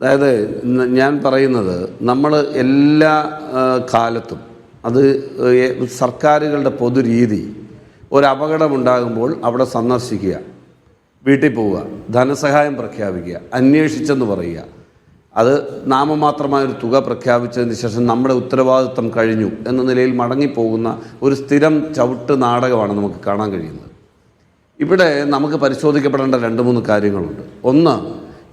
അതായത് ഞാൻ പറയുന്നത് നമ്മൾ എല്ലാ കാലത്തും അത് സർക്കാരുകളുടെ പൊതുരീതി ഒരു അപകടമുണ്ടാകുമ്പോൾ അവിടെ സന്ദർശിക്കുക വീട്ടിൽ പോവുക ധനസഹായം പ്രഖ്യാപിക്കുക അന്വേഷിച്ചെന്ന് പറയുക. അത് നാമമാത്രമായ ഒരു തുക പ്രഖ്യാപിച്ചതിന് ശേഷം നമ്മുടെ ഉത്തരവാദിത്വം കഴിഞ്ഞു എന്ന നിലയിൽ മടങ്ങിപ്പോകുന്ന ഒരു സ്ഥിരം ചവിട്ട് നാടകമാണ് നമുക്ക് കാണാൻ കഴിയുന്നത്. ഇവിടെ നമുക്ക് പരിശോധിക്കപ്പെടേണ്ട രണ്ട് മൂന്ന് കാര്യങ്ങളുണ്ട്. ഒന്ന്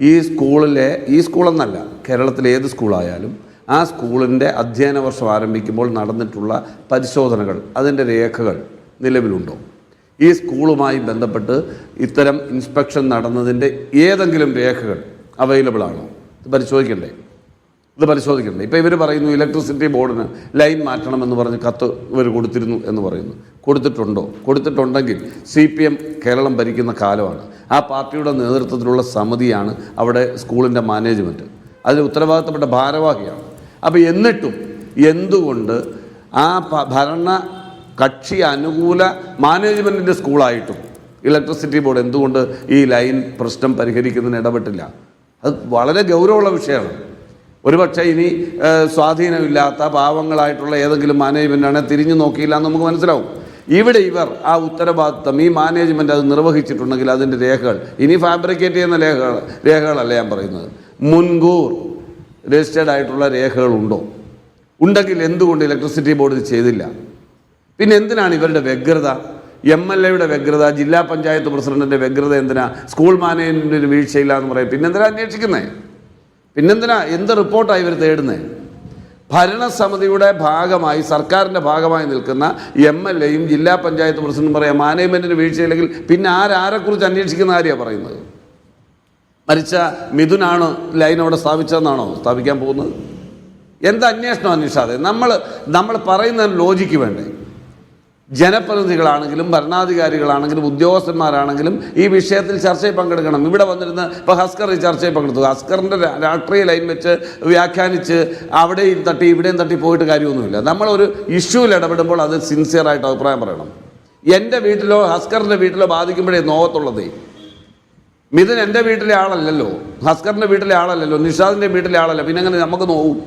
ഈ സ്കൂളിലെ ഈ സ്കൂളെന്നല്ല കേരളത്തിലെ ഏത് സ്കൂളായാലും ആ സ്കൂളിന്റെ അധ്യയന വർഷം ആരംഭിക്കുമ്പോൾ നടന്നിട്ടുള്ള പരിശോധനകൾ അതിന്റെ രേഖകൾ നിലവിലുണ്ടോ? ഈ സ്കൂളുമായി ബന്ധപ്പെട്ട് ഇത്തരം ഇൻസ്പെക്ഷൻ നടന്നതിന്റെ ഏതെങ്കിലും രേഖകൾ അവൈലബിൾ ആണോ പരിശോധിക്കണ്ടേ? ഇത് പരിശോധിക്കണ്ടേ ഇപ്പോൾ ഇവർ പറയുന്നു ഇലക്ട്രിസിറ്റി ബോർഡിന് ലൈൻ മാറ്റണമെന്ന് പറഞ്ഞ് കത്ത് ഇവർ കൊടുത്തിരുന്നു എന്ന് പറയുന്നു. കൊടുത്തിട്ടുണ്ടോ? കൊടുത്തിട്ടുണ്ടെങ്കിൽ സി പി എം കേരളം ഭരിക്കുന്ന കാലമാണ്. ആ പാർട്ടിയുടെ നേതൃത്വത്തിലുള്ള സമിതിയാണ് അവിടെ സ്കൂളിന്റെ മാനേജ്മെന്റ് അതിൽ ഉത്തരവാദിത്തപ്പെട്ട ഭാരവാഹിയാണ്. അപ്പോൾ എന്നിട്ടും എന്തുകൊണ്ട് ആ ഭരണ കക്ഷി അനുകൂല മാനേജ്മെന്റിന്റെ സ്കൂളായിട്ടും ഇലക്ട്രിസിറ്റി ബോർഡ് എന്തുകൊണ്ട് ഈ ലൈൻ പ്രശ്നം പരിഹരിക്കുന്നതിന് ഇടപെട്ടില്ല? അത് വളരെ ഗൗരവമുള്ള വിഷയമാണ്. ഒരുപക്ഷെ ഇനി സ്വാധീനമില്ലാത്ത പാവങ്ങളായിട്ടുള്ള ഏതെങ്കിലും മാനേജ്മെന്റാണ് തിരിഞ്ഞു നോക്കിയില്ല എന്ന് നമുക്ക് മനസ്സിലാവും. ഇവിടെ ഇവർ ആ ഉത്തരവാദിത്തം ഈ മാനേജ്മെന്റ് അത് നിർവഹിച്ചിട്ടുണ്ടെങ്കിൽ അതിന്റെ രേഖകൾ ഇനി ഫാബ്രിക്കേറ്റ് ചെയ്യുന്ന രേഖകൾ രേഖകളല്ല ഞാൻ പറയുന്നത്. മുൻകൂർ രജിസ്റ്റേർഡ് ആയിട്ടുള്ള രേഖകളുണ്ടോ? ഉണ്ടെങ്കിൽ എന്തുകൊണ്ട് ഇലക്ട്രിസിറ്റി ബോർഡ് ഇത് ചെയ്തില്ല? പിന്നെ എന്തിനാണ് ഇവരുടെ വ്യഗ്രത? എം എൽ എയുടെ വ്യഗ്രത ജില്ലാ പഞ്ചായത്ത് പ്രസിഡന്റിന്റെ വ്യഗ്രത എന്തിനാ? സ്കൂൾ മാനേജ്മെന്റിന് വീഴ്ചയില്ല എന്ന് പറയും. പിന്നെന്തിനാ അന്വേഷിക്കുന്നേ? പിന്നെന്തിനാ എന്ത് റിപ്പോർട്ടാണ് ഇവർ തേടുന്നത് ഭരണസമിതിയുടെ ഭാഗമായി സർക്കാരിന്റെ ഭാഗമായി നിൽക്കുന്ന എം എൽ എയും ജില്ലാ പഞ്ചായത്ത് പ്രസിഡന്റും പറയാം മാനേജ്മെന്റിന് വീഴ്ചയില്ലെങ്കിൽ പിന്നെ ആരാരെക്കുറിച്ച് അന്വേഷിക്കുന്ന കാര്യമാണ് പറയുന്നത്? മരിച്ച മിഥുനാണ് ലൈൻ അവിടെ സ്ഥാപിച്ചതെന്നാണോ സ്ഥാപിക്കാൻ പോകുന്നത്? എന്ത് അന്വേഷണം അന്വേഷിച്ചാതെ നമ്മൾ നമ്മൾ പറയുന്ന ലോജിക്ക് വേണ്ടേ? ജനപ്രതിനിധികളാണെങ്കിലും ഭരണാധികാരികളാണെങ്കിലും ഉദ്യോഗസ്ഥന്മാരാണെങ്കിലും ഈ വിഷയത്തിൽ ചർച്ചയിൽ പങ്കെടുക്കണം. ഇവിടെ വന്നിരുന്ന് ഇപ്പോൾ ഹസ്കർ ഈ ചർച്ചയിൽ പങ്കെടുത്തു. ഹസ്കറിന്റെ രാഷ്ട്രീയ ലൈൻ വെച്ച് വ്യാഖ്യാനിച്ച് അവിടെയും തട്ടി ഇവിടെയും തട്ടി പോയിട്ട് കാര്യമൊന്നുമില്ല. നമ്മളൊരു ഇഷ്യൂവിൽ ഇടപെടുമ്പോൾ അത് സിൻസിയറായിട്ട് അഭിപ്രായം പറയണം. എന്റെ വീട്ടിലോ ഹസ്കറിന്റെ വീട്ടിലോ ബാധിക്കുമ്പോഴേ നോവത്തുള്ളതേ. മിഥുൻ എന്റെ വീട്ടിലെ ആളല്ലല്ലോ. ഹസ്കറിന്റെ വീട്ടിലെ ആളല്ലല്ലോ. നിഷാദിന്റെ വീട്ടിലെ ആളല്ല. പിന്നെ അങ്ങനെ നമുക്ക് നോവും?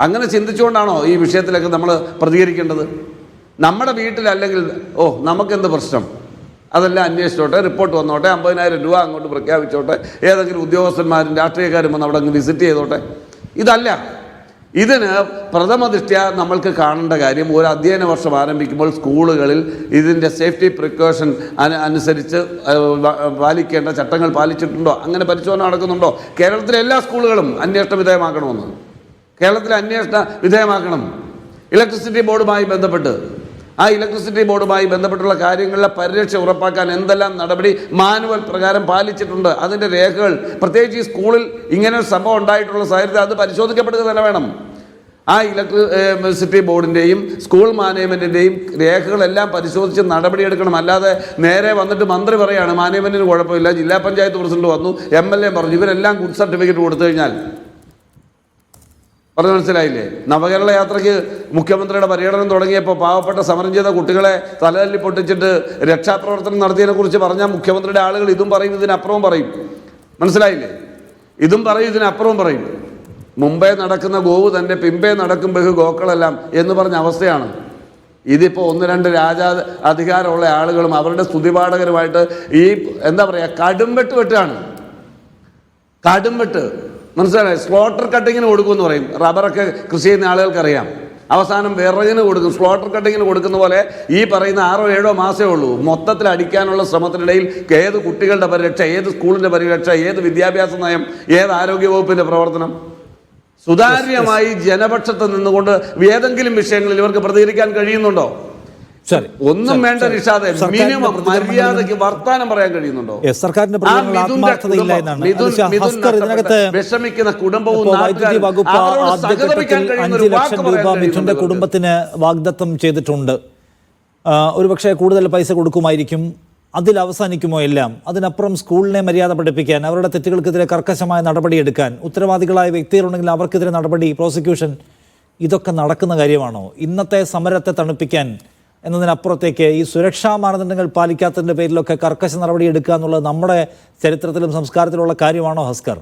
അങ്ങനെ ചിന്തിച്ചുകൊണ്ടാണോ ഈ വിഷയത്തിലൊക്കെ നമ്മൾ പ്രതികരിക്കേണ്ടത്? നമ്മുടെ വീട്ടിലല്ലെങ്കിൽ ഓ നമുക്കെന്ത് പ്രശ്നം? അതെല്ലാം അന്വേഷിച്ചോട്ടെ റിപ്പോർട്ട് വന്നോട്ടെ അമ്പതിനായിരം രൂപ അങ്ങോട്ട് പ്രഖ്യാപിച്ചോട്ടെ ഏതെങ്കിലും ഉദ്യോഗസ്ഥന്മാരും രാഷ്ട്രീയക്കാരും വന്ന് അവിടെ അങ്ങ് വിസിറ്റ് ചെയ്തോട്ടെ. ഇതല്ല. ഇതിന് പ്രഥമ ദൃഷ്ട്യ നമ്മൾക്ക് കാണേണ്ട കാര്യം ഒരു അധ്യയന വർഷം ആരംഭിക്കുമ്പോൾ സ്കൂളുകളിൽ ഇതിന്റെ സേഫ്റ്റി പ്രിക്കോഷൻ അനുസരിച്ച് പാലിക്കേണ്ട ചട്ടങ്ങൾ പാലിച്ചിട്ടുണ്ടോ? അങ്ങനെ പരിശോധന നടക്കുന്നുണ്ടോ? കേരളത്തിലെ എല്ലാ സ്കൂളുകളും അന്വേഷണ വിധേയമാക്കണമെന്ന്. കേരളത്തിലെ അന്വേഷണ വിധേയമാക്കണം. ഇലക്ട്രിസിറ്റി ബോർഡുമായി ബന്ധപ്പെട്ട്. ആ ഇലക്ട്രിസിറ്റി ബോർഡുമായി ബന്ധപ്പെട്ടുള്ള കാര്യങ്ങളിലെ പരിരക്ഷ ഉറപ്പാക്കാൻ എന്തെല്ലാം നടപടി മാനുവൽ പ്രകാരം പാലിച്ചിട്ടുണ്ട്? അതിന്റെ രേഖകൾ. പ്രത്യേകിച്ച് ഈ സ്കൂളിൽ ഇങ്ങനെ ഒരു സംഭവം ഉണ്ടായിട്ടുള്ള സാഹചര്യത്തിൽ അത് പരിശോധിക്കപ്പെടുക തന്നെ വേണം. ആ ഇലക്ട്രിസിറ്റി ബോർഡിന്റെയും സ്കൂൾ മാനേജ്മെന്റിന്റെയും രേഖകളെല്ലാം പരിശോധിച്ച് നടപടിയെടുക്കണം അല്ലാതെ നേരെ വന്നിട്ട് മന്ത്രി പറയാണ് മാനേജ്മെന്റിന് കുഴപ്പമില്ല ജില്ലാ പഞ്ചായത്ത് പ്രസിഡന്റ് വന്നു എം എൽ എ പറഞ്ഞു ഇവരെല്ലാം ഗുഡ് സർട്ടിഫിക്കറ്റ് കൊടുത്തു കഴിഞ്ഞാൽ പറഞ്ഞു മനസ്സിലായില്ലേ? നവകേരള യാത്രയ്ക്ക് മുഖ്യമന്ത്രിയുടെ പര്യടനം തുടങ്ങിയപ്പോൾ പാവപ്പെട്ട സമരം ചെയ്ത കുട്ടികളെ തലതല്ലി പൊട്ടിച്ചിട്ട് രക്ഷാപ്രവർത്തനം നടത്തിയതിനെ കുറിച്ച് പറഞ്ഞാൽ മുഖ്യമന്ത്രിയുടെ ആളുകൾ ഇതും പറയും ഇതിനപ്പുറവും പറയും. മനസ്സിലായില്ലേ? ഇതും പറയും ഇതിനപ്പുറവും പറയും. മുമ്പേ നടക്കുന്ന ഗോവ് തന്നെ പിമ്പേ നടക്കും ബഹു ഗോക്കളെല്ലാം എന്ന് പറഞ്ഞ അവസ്ഥയാണ്. ഇതിപ്പോൾ ഒന്ന് രണ്ട് രാജാ അധികാരമുള്ള ആളുകളും അവരുടെ സ്തുതിപാഠകരുമായിട്ട് ഈ എന്താ പറയുക കടുംവെട്ട് വെട്ടാണ്. കടുംവെട്ട്. മനസ്സിലായി? സ്ലോട്ടർ കട്ടിങ്ങിന് കൊടുക്കുമെന്ന് പറയും. റബ്ബറൊക്കെ കൃഷി ചെയ്യുന്ന ആളുകൾക്കറിയാം. അവസാനം വിറകിന് കൊടുക്കും. സ്ലോട്ടർ കട്ടിങ്ങിന് കൊടുക്കുന്ന പോലെ ഈ പറയുന്ന ആറോ ഏഴോ മാസമേ ഉള്ളൂ. മൊത്തത്തിൽ അടിക്കാനുള്ള ശ്രമത്തിനിടയിൽ ഏത് കുട്ടികളുടെ പരിരക്ഷ ഏത് സ്കൂളിന്റെ പരിരക്ഷ ഏത് വിദ്യാഭ്യാസ നയം ഏത് ആരോഗ്യ വകുപ്പിന്റെ പ്രവർത്തനം സുതാര്യമായി ജനപക്ഷത്ത് നിന്നുകൊണ്ട് ഏതെങ്കിലും വിഷയങ്ങളിൽ ഇവർക്ക് പ്രതികരിക്കാൻ കഴിയുന്നുണ്ടോ? ശരി ഒന്നും വേണ്ട. നിഷാദെ മിനിമം മര്യാദയ്ക്ക് വർത്താനം പറയാൻ കഴിയുന്നുണ്ടോ? സർക്കാരിന്റെ വിഷമിക്കുന്ന കുടുംബവും ഇപ്പോൾ വൈദ്യുതി വകുപ്പ് ആദ്യഘട്ടത്തിൽ കഴിയുന്ന അഞ്ച് ഒരു ലക്ഷം വാക്ക് രൂപ പറയാൻ മിഥുന്റെ കുടുംബത്തിന് വാഗ്ദത്തം ചെയ്തിട്ടുണ്ട്. ഒരുപക്ഷെ കൂടുതൽ പൈസ കൊടുക്കുമായിരിക്കും. അതിൽ അവസാനിക്കുമോ എല്ലാം? അതിനപ്പുറം സ്കൂളിനെ മര്യാദ പഠിപ്പിക്കാൻ അവരുടെ തെറ്റുകൾക്കെതിരെ കർക്കശമായ നടപടിയെടുക്കാൻ ഉത്തരവാദികളായ വ്യക്തികളുണ്ടെങ്കിൽ അവർക്കെതിരെ നടപടി പ്രോസിക്യൂഷൻ ഇതൊക്കെ നടക്കുന്ന കാര്യമാണോ? ഇന്നത്തെ സമരത്തെ തണുപ്പിക്കാൻ എന്നതിനപ്പുറത്തേക്ക് ഈ സുരക്ഷാ മാനദണ്ഡങ്ങൾ പാലിക്കാത്തതിന്റെ പേരിലൊക്കെ കർക്കശ നടപടി എടുക്കുക എന്നുള്ളത് നമ്മുടെ ചരിത്രത്തിലും സംസ്കാരത്തിലുള്ള കാര്യമാണോ ഹസ്കർ?